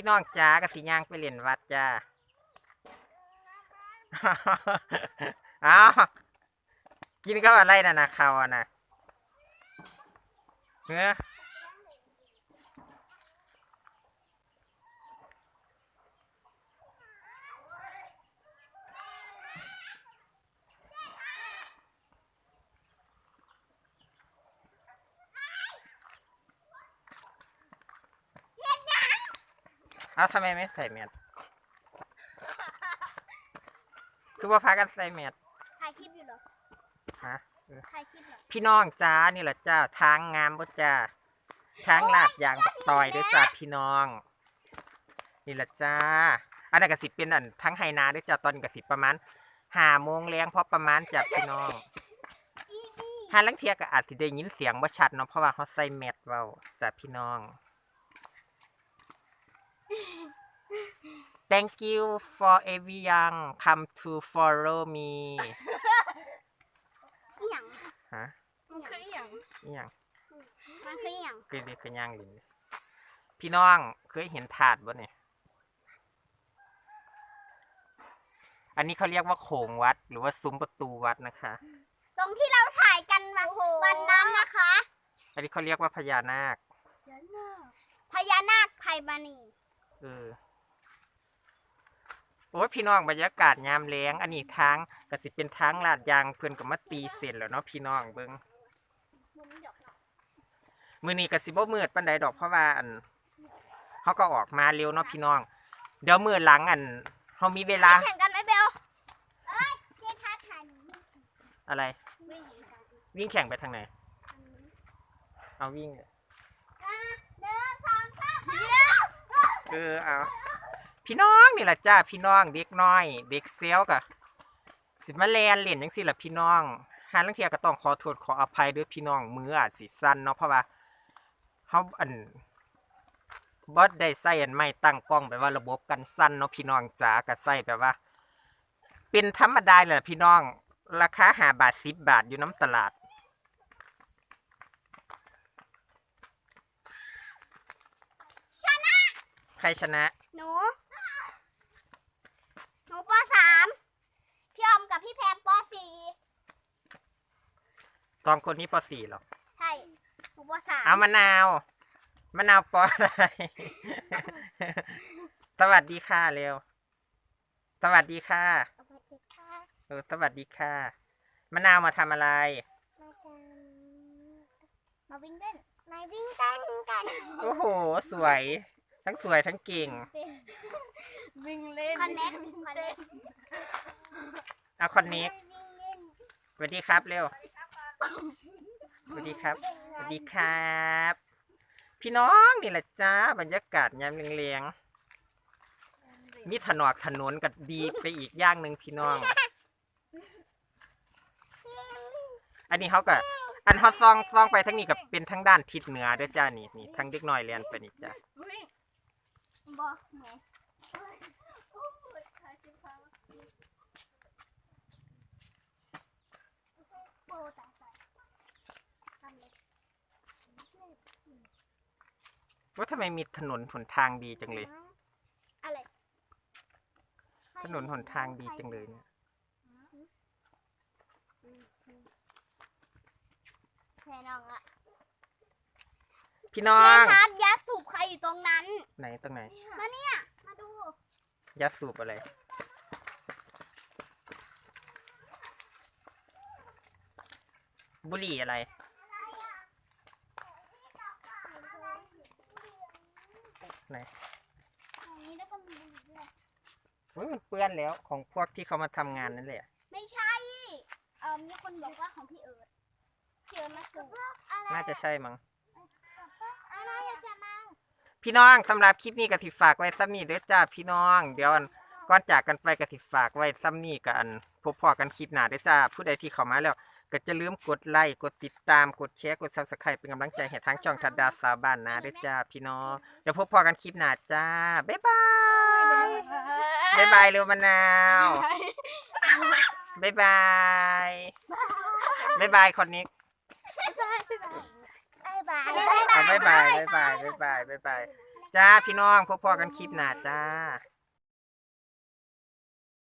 พี่น้องจ้ากะสิย่างไปเล่นวัดจ้าอ้าวกินก็อะไรน่ะนะข้าวอะนะเนื้อเอาทำไมไม่ใส่แมสคือว่าพากันใส่แมสถ่ายคลิปอยู่เหรอฮะถ่ายคลิปเหรอพี่น้องจ้านี่แหละจ้าทางงามบ่จ้าทางลาดยางบักตอยเด้วยจ้าพี่น้อง นี่แหละจ้า อันนั้นกสิเป็นอันทั้งไฮนาเด้วยจ้าตอนนี้กสิประมาณห้าโมงแรงเพราะประมาณจากพี่น้องฮาลังเทียก็อาจจะได้ยินเสียงบ่ชัดเนาะเพราะว่าเขาใส่แมสเว้าจ้าพี่น้อง Thank you for every young come to follow me อีหยังฮะมันคืออีหยังอหย่างมันคืออีหยังเคยเด็กเคยย่างลินพี่น้องเคยเห็นถาดบ่เนี่ยอันนี้เขาเรียกว่าโขงวัด หรือว่าซุ้มประตูวัดนะคะ ตรงที่เราถ่ายกันมาวันนั้นนะคะ อันนี้เขาเรียกว่าพญานาค พญานาคไทยบานี เออโอ้ยพี่น้องบรรยากาศยามแล้ง อันนี้ทางก็สิเป็นทางลาดยางเพื่อนก็มาตีเสร็จแล้วเนาะพี่น้องเบิงมุมนี้ดอกเนาะมือนี้ก็สิบ่มืดปานใดดอกเพราะว่าอันเขาก็ออกมาเร็วเนาะพี่น้อง เดี๋ยวมือหลังอันเขามีเวลาแข่งกันไหมเบลเอ้ยเจ๊ท้าทายหนูอะไรวิ่งหนีกันวิ่งแข่งไปทางไหนอันนี้เอาวิ่ง อะเดินสองสามเดี๋ยว เออเอาพี่น้องนี่แหละจ้าพี่น้องเด็กน้อย เด็กเซลกะสิมาแลนเล่นจังสิล่ะพี่น้องหาลังเทียก็ต้องขอโทษขออภัยด้วยพี่น้องมืออาจสิสั้นเนาะเพราะว่าเฮาอันบอสได้ใส่อันไม่ตั้งกล้องแบบว่าระบบกันสั้นเนาะพี่น้องจ๋าก็ใส่แบบว่า เป็นธรรมดาเลยละพี่น้อง ราคาหาบาทสิบบาทอยู่น้ำตลาด ชนะ ใครชนะ หนู หนูปสามพี่ออมกับพี่แพมปสี่ตองคนนี้ปสี่หรอใช่หนูปสามเอามะนาวมะนาวปออะไร สวัสดีค่ะเร็ว สวัสดีค่ะสวัสดีค่ะเออสวัสดีค่ะมะนาวมาทำอะไร มากันมาวิ่งเล่นมาวิ่งเต้นกัน โอ้โห สวย ทั้งสวยทั้งเก่ง วิ่งเล่นคอนเน็กคอนเน็กเอาคนนี้วิ่งเล่นสวัสดีครับเร็วสวัสดีครับสวัสดีครับ พี่น้องนี่แหละจ้าบรรยากาศยามเลียงๆมีถนอกถนนกับดีไปอีกอย่างหนึ่งพี่น้อง อันนี้เขาก็อันเขาซองซองไปทั้งนี้กับเป็นทั้งด้านทิศเหนือด้วยจ้านี่นี่ทั้งเด็กน้อยเรียนไปนี่จ้าวิ่ง บอกไงโอ้ตายตายทำเลยว่าทำไมมีถนนหนทางดีจังเลย อะไรถนนหนทางดีจังเลยเนี่ยแค่น้องอะ พี่น้อเจ๊งทัดยัดสูบใครอยู่ตรงนั้น ไหนตรงไหน มาเนี่ย มาดู ยัดสูบอะไร บุหรี่อะไร ไหนอันนี้แล้วก็มีบุหรี่ด้วยเฮ้ยมันเปื้อนแล้วของพวกที่เขามาทำงานนั่นแหละไม่ใช่ เออมีคนบอกว่าของพี่เอิร์ดพี่เอิร์ดมาสูบอะไรน่าจะใช่มั้ง อะไรอะจะมัง พี่น้องสำหรับคลิปนี้กติฝากไว้ซ้ำนี้เด้อจ้าพี่น้อง เดี๋ยวก่อนจากกันไปกติฝากไว้ซ้ำนี้กันพบพอกันคลิปหน้าเด้อจ้าผู้ใดที่เข้ามาแล้ว ก็จะลืมกดไลค์กดติดตามกดแชร์กดซับสไครป์เป็นกำลังใจให้ทั้งช่องทัดดาสาวบ้านนาเด้อจ้าพี่น้องเดี๋ยวพบพอกันคลิปหน้าจ้าบ๊ายบายบ๊ายบายเร็วมะนาวบ๊ายบายบ๊ายบายคนนี้ บายบายบายบายบ๊ายบายบ๊ายบายบ๊ายบายจ้าพี่น้องพบพอกันคลิปหน้าจ้า